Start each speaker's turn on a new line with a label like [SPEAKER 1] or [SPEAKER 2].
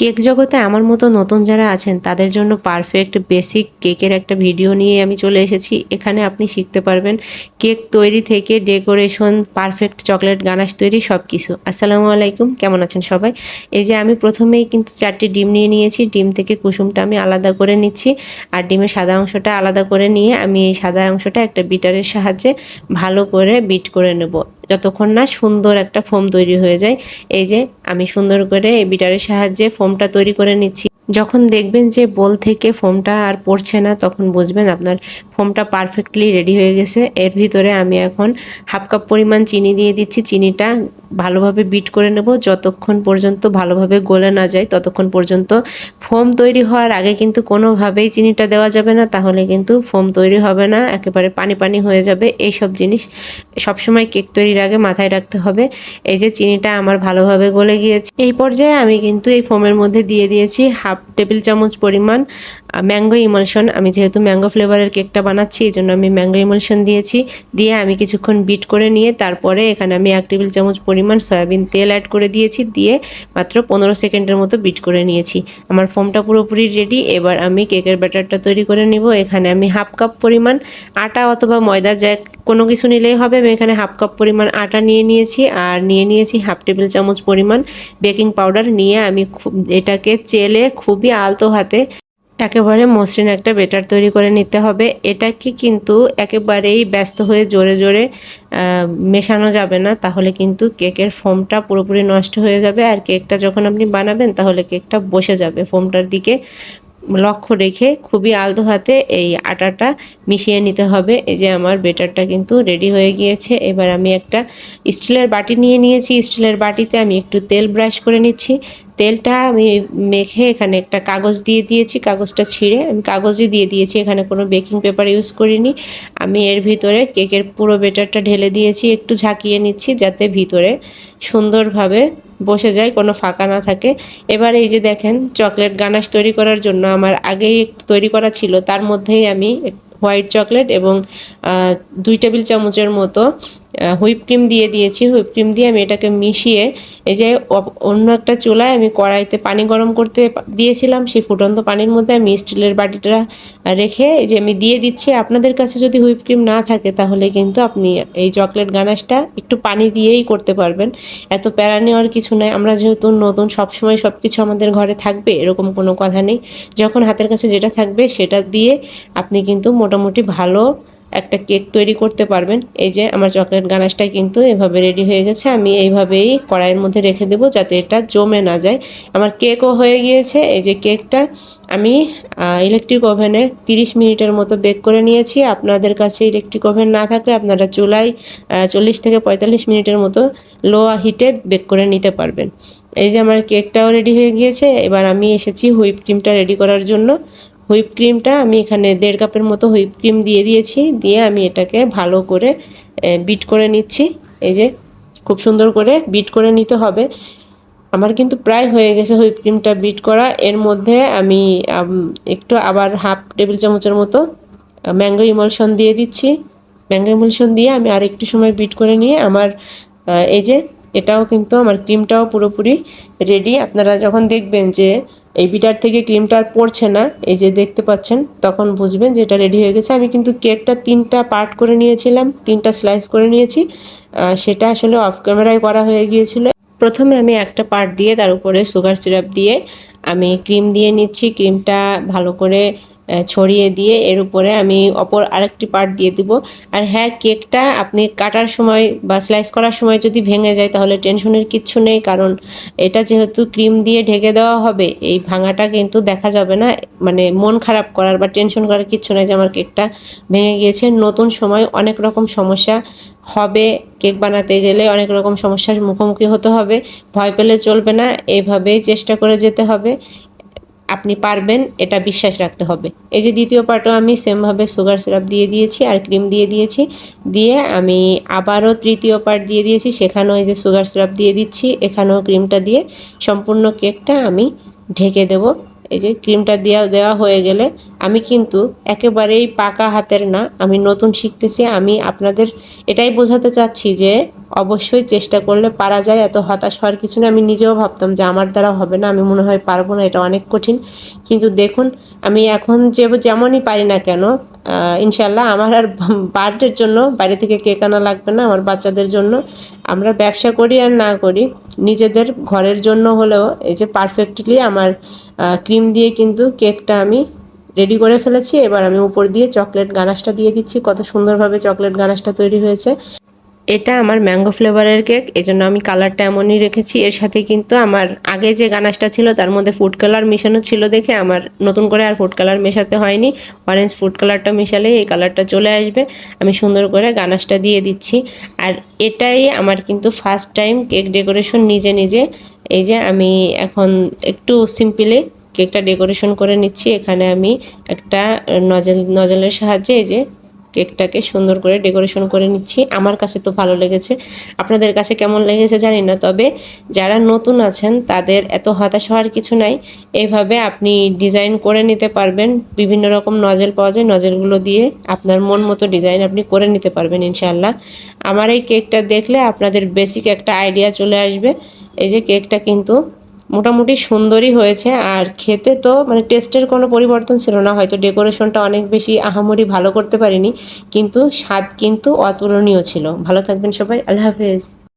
[SPEAKER 1] Cake জগতে আমার মতো নতুন যারা আছেন, তাদের জন্য পারফেক্ট বেসিক কেকের একটা ভিডিও নিয়ে আমি চলে এসেছি। এখানে আপনি শিখতে পারবেন কেক তৈরি থেকে ডেকোরেশন পারফেক্ট চকলেট গানাশ তৈরি সব কিছু আসসালামু আলাইকুম, কেমন আছেন সবাই? এই যে আমি প্রথমেই কিন্তু চারটি ডিম নিয়ে নিয়েছি। ডিম থেকে কুসুমটা আমি আলাদা করে নিচ্ছি আর ডিমের সাদা অংশটা আলাদা করে নিয়ে আমি এই সাদা অংশটা একটা বিটারের সাহায্যে ভালো করে বিট করে নেব। যতক্ষণ না সুন্দর একটা ফোম তৈরি হয়ে যায়, এই যে আমি সুন্দর করে বিটারের সাহায্যে ফোমটা তৈরি করে নিচ্ছি। যখন দেখবেন যে বোল থেকে ফোমটা আর পড়ছে না, তখন বুঝবেন আপনার ফোমটা পারফেক্টলি রেডি হয়ে গেছে। এর ভিতরে আমি এখন হাফ কাপ পরিমাণ চিনি দিয়ে দিচ্ছি। চিনিটা ভালোভাবে বিট করে নেব। যতক্ষণ পর্যন্ত ভালোভাবে গলে না যায়, ততক্ষণ পর্যন্ত ফোম তৈরি হওয়ার আগে কিন্তু কোনোভাবেই চিনিটা দেওয়া যাবে না, তাহলে কিন্তু ফোম তৈরি হবে না। একেবারে পানি পানি হয়ে যাবে। এই সব জিনিস সবসময় কেক তৈরির আগে মাথায় রাখতে হবে। এই যে চিনিটা আমার ভালোভাবে গলে গিয়েছে। এই পর্যায়ে আমি কিন্তু এই ফোমের মধ্যে দিয়ে দিয়েছি হাফ টেবিল চামচ পরিমাণ ম্যাঙ্গো ইমলশন। আমি যেহেতু ম্যাঙ্গো ফ্লেভারের কেকটা বানাচ্ছি, এই জন্য আমি ম্যাঙ্গো ইমলশন দিয়েছি। দিয়ে আমি কিছুক্ষণ বিট করে নিয়ে তারপরে এখানে আমি এক টেবিল চামচ পরিমাণ সয়াবিন তেল অ্যাড করে দিয়েছি। দিয়ে মাত্র পনেরো সেকেন্ডের মতো বিট করে নিয়েছি। আমার ফোমটা পুরোপুরি রেডি এবার আমি কেকের ব্যাটারটা তৈরি করে নিব। এখানে আমি হাফ কাপ পরিমাণ আটা অথবা ময়দা, যা কোনো কিছু নিলেই হবে। আমি এখানে হাফ কাপ পরিমাণ আটা নিয়ে নিয়েছি আর নিয়ে নিয়েছি হাফ টেবিল চামচ পরিমাণ বেকিং পাউডার। নিয়ে আমি এটাকে চেলে খুবই আলতো হাতে একেবারে মসৃণ একটা বেটার তৈরি করে নিতে হবে। এটাকে কিন্তু একেবারেই ব্যস্ত হয়ে জোরে জোরে মেশানো যাবে না। তাহলে কিন্তু কেকের ফোমটা পুরোপুরি নষ্ট হয়ে যাবে। আর কেকটা যখন আপনি বানাবেন, তাহলে কেকটা বসে যাবে। ফোমটার দিকে লক্ষ্য রেখে খুবই আলতো হাতে এই আটাটা মিশিয়ে নিতে হবে। এই যে আমার বেটারটা কিন্তু রেডি হয়ে গিয়েছে। এবার আমি একটা স্টিলের বাটি নিয়ে নিয়েছি। স্টিলের বাটিতে আমি একটু তেল ব্রাশ করে নিচ্ছি। তেলটা আমি মেখে এখানে একটা কাগজ দিয়ে দিয়েছি, কাগজটা ছিঁড়ে আমি কাগজই দিয়ে দিয়েছি, এখানে কোনো বেকিং পেপার ইউজ করিনি। আমি এর ভিতরে কেকের পুরো বেটারটা ঢেলে দিয়েছি, একটু ঝাঁকিয়ে নিচ্ছি যাতে ভিতরে সুন্দরভাবে বসে যায়, কোনো ফাঁকা না থাকে। এবার এই যে দেখেন, চকলেট গানাশ তৈরি করার জন্য আমার আগেই তৈরি করা ছিল, তার মধ্যেই আমি হোয়াইট চকলেট এবং দুই টেবিল চামচের মতো হুইপ ক্রিম দিয়ে দিয়েছি। হুইপ ক্রিম দিয়ে আমি এটাকে মিশিয়ে এই যে অন্য একটা চুলায় আমি কড়াইতে পানি গরম করতে দিয়েছিলাম, সেই ফুটন্ত পানির মধ্যে আমি স্টিলের বাটিটা রেখে এই যে আমি দিয়ে দিচ্ছি। আপনাদের কাছে যদি হুইপ ক্রিম না থাকে, তাহলে কিন্তু আপনি এই চকলেট গানাশটা একটু পানি দিয়েই করতে পারবেন। এত প্যারা নেওয়ার কিছু নয় আমরা যেহেতু নতুন, সবসময় সব কিছু আমাদের ঘরে থাকবে, এরকম কোনো কথা নেই। যখন হাতের কাছে যেটা থাকবে, সেটা দিয়ে আপনি কিন্তু মোটামুটি ভালো একটা কেক তৈরি করতে পারবেন। এই যে আমার চকলেট গানাশটা কিন্তু এভাবে রেডি হয়ে গেছে। আমি এইভাবেই কড়াইয়ের মধ্যে রেখে দেবো যাতে এটা জমে না যায়। আমার কেকও হয়ে গিয়েছে। এই যে কেকটা আমি ইলেকট্রিক ওভেনে 30 মিনিটের মতো বেক করে নিয়েছি। আপনাদের কাছে ইলেকট্রিক ওভেন না থাকলে আপনারা চুলায় চল্লিশ থেকে পঁয়তাল্লিশ মিনিটের মতো লো হিটে বেক করে নিতে পারবেন। এই যে আমার কেকটাও রেডি হয়ে গিয়েছে। এবার আমি এসেছি হুইপ ক্রিমটা রেডি করার জন্য। হুইপ ক্রিমটা আমি এখানে দেড় কাপের মতো হুইপ ক্রিম দিয়ে দিয়েছি, দিয়ে আমি এটাকে ভালো করে বিট করে নিচ্ছি। এই যে, খুব সুন্দর করে বিট করে নিতে হবে। আমার কিন্তু প্রায় হয়ে গেছে হুইপ ক্রিমটা বিট করা। এর মধ্যে আমি একটু আবার হাফ টেবিল চামচের মতো ম্যাঙ্গো ইমলশন দিয়ে দিচ্ছি। ম্যাঙ্গো ইমলশন দিয়ে আমি আর একটু সময় বিট করে নিয়ে আমার এই যে, এটাও কিন্তু, আমার ক্রিমটাও পুরোপুরি রেডি। আপনারা যখন দেখবেন যে এই বিটার থেকে ক্রিমটা আর পড়ছে না, এই যে দেখতে পাচ্ছেন, তখন বুঝবেন যে এটা রেডি হয়ে গেছে। আমি কিন্তু কেকটা তিনটা পার্ট করে নিয়েছিলাম, তিনটা স্লাইস করে নিয়েছি। সেটা আসলে অফ ক্যামেরায় করা হয়ে গিয়েছিল। প্রথমে আমি একটা পার্ট দিয়ে তার উপরে সুগার সিরাপ দিয়ে আমি ক্রিম দিয়ে নিচ্ছি। ক্রিমটা ভালো করে ছড়িয়ে দিয়ে এর উপরে আমি অপর আরেকটি পার্ট দিয়ে দিব। আর হ্যাঁ কেকটা আপনি কাটার সময় বা স্লাইস করার সময় যদি ভেঙে যায়, তাহলে টেনশনের কিচ্ছু নেই, কারণ এটা যেহেতু ক্রিম দিয়ে ঢেকে দেওয়া হবে, এই ভাঙাটা কিন্তু দেখা যাবে না। মানে মন খারাপ করার বা টেনশন করার কিচ্ছু নেই যে আমার কেকটা ভেঙে গিয়েছে। নতুন সময় অনেক রকম সমস্যা হবে। কেক বানাতে গেলে অনেক রকম সমস্যার মুখোমুখি হতে হবে। ভয় পেলে চলবে না। এভাবেই চেষ্টা করে যেতে হবে। আপনি পারবেন, এটা বিশ্বাস রাখতে হবে। এই যে দ্বিতীয় পার্টও আমি সেমভাবে সুগার সিরাপ দিয়ে দিয়েছি আর ক্রিম দিয়ে দিয়েছি। দিয়ে আমি আবারও তৃতীয় পার্ট দিয়ে দিয়েছি, সেখানেও এই যে সুগার সিরাপ দিয়ে দিচ্ছি, এখানেও ক্রিমটা দিয়ে সম্পূর্ণ কেকটা আমি ঢেকে দেব। এই যে ক্রিমটা দেওয়া দেওয়া হয়ে গেলে আমি কিন্তু একেবারেই পাকা হাতের না। আমি নতুন শিখতেছি। আমি আপনাদের এটাই বোঝাতে চাচ্ছি যে অবশ্যই চেষ্টা করলে পারা যায়। এত হতাশ হওয়ার কিছু না আমি নিজেও ভাবতাম যে আমার দ্বারা হবে না। আমি মনে হয় পারব না। এটা অনেক কঠিন। কিন্তু দেখুন, আমি এখন যে, যেমনই পারি না কেন ইনশাল্লাহ আমার আর বার্থডের জন্য, বাইরে থেকে কেক আনা লাগবে না, আমার বাচ্চাদের জন্য। আমরা ব্যবসা করি আর না করি, নিজেদের ঘরের জন্য হলেও এই যে পারফেক্টলি আমার ক্রিম দিয়ে কিন্তু কেকটা আমি রেডি করে ফেলেছি। এবার আমি উপর দিয়ে চকলেট গানাশটা দিয়ে দিচ্ছি। কত সুন্দরভাবে চকলেট গানাশটা তৈরি হয়েছে। এটা আমার ম্যাঙ্গো ফ্লেভারের কেক এই জন্য আমি কালারটা এমনই রেখেছি। এর সাথে কিন্তু আমার আগে যে গানাশটা ছিল, তার মধ্যে ফুড কালার মেশানো ছিল দেখে আমার নতুন করে আর ফুড কালার মেশাতে হয়নি। অরেঞ্জ ফুড কালারটা মেশালেই এই কালারটা চলে আসবে। আমি সুন্দর করে গানাশটা দিয়ে দিচ্ছি। আর এটাই আমার কিন্তু ফার্স্ট টাইম কেক ডেকোরেশন নিজে নিজে। এই যে আমি এখন একটু সিম্পলি কেকটা ডেকোরেশন করে নিচ্ছি। এখানে আমি একটা নজেল নজলের সাহায্যে এই যে কেকটাকে সুন্দর করে ডেকোরেশন করে নিচ্ছি। আমার কাছে তো ভালো লেগেছে। আপনাদের কাছে কেমন লেগেছে জানি না, তবে যারা নতুন আছেন, তাদের এত হতাশ হওয়ার কিছু নাই। এইভাবে আপনি ডিজাইন করে নিতে পারবেন। বিভিন্ন রকম নজেল পাওয়া যায়, নজেলগুলো দিয়ে আপনার মন মতো ডিজাইন আপনি করে নিতে পারবেন ইনশাল্লাহ আমার এই কেকটা দেখলে আপনাদের বেসিক একটা আইডিয়া চলে আসবে। এই যে কেকটা কিন্তু মোটামুটি সুন্দরই হয়েছে। আর খেতে তো মানে টেস্টের কোনো পরিবর্তন ছিল না। হয়তো ডেকোরেশনটা অনেক বেশি আহামরি ভালো করতে পারিনি। কিন্তু স্বাদ কিন্তু অতুলনীয় ছিল। ভালো থাকবেন সবাই। আল্লাহ হাফেজ।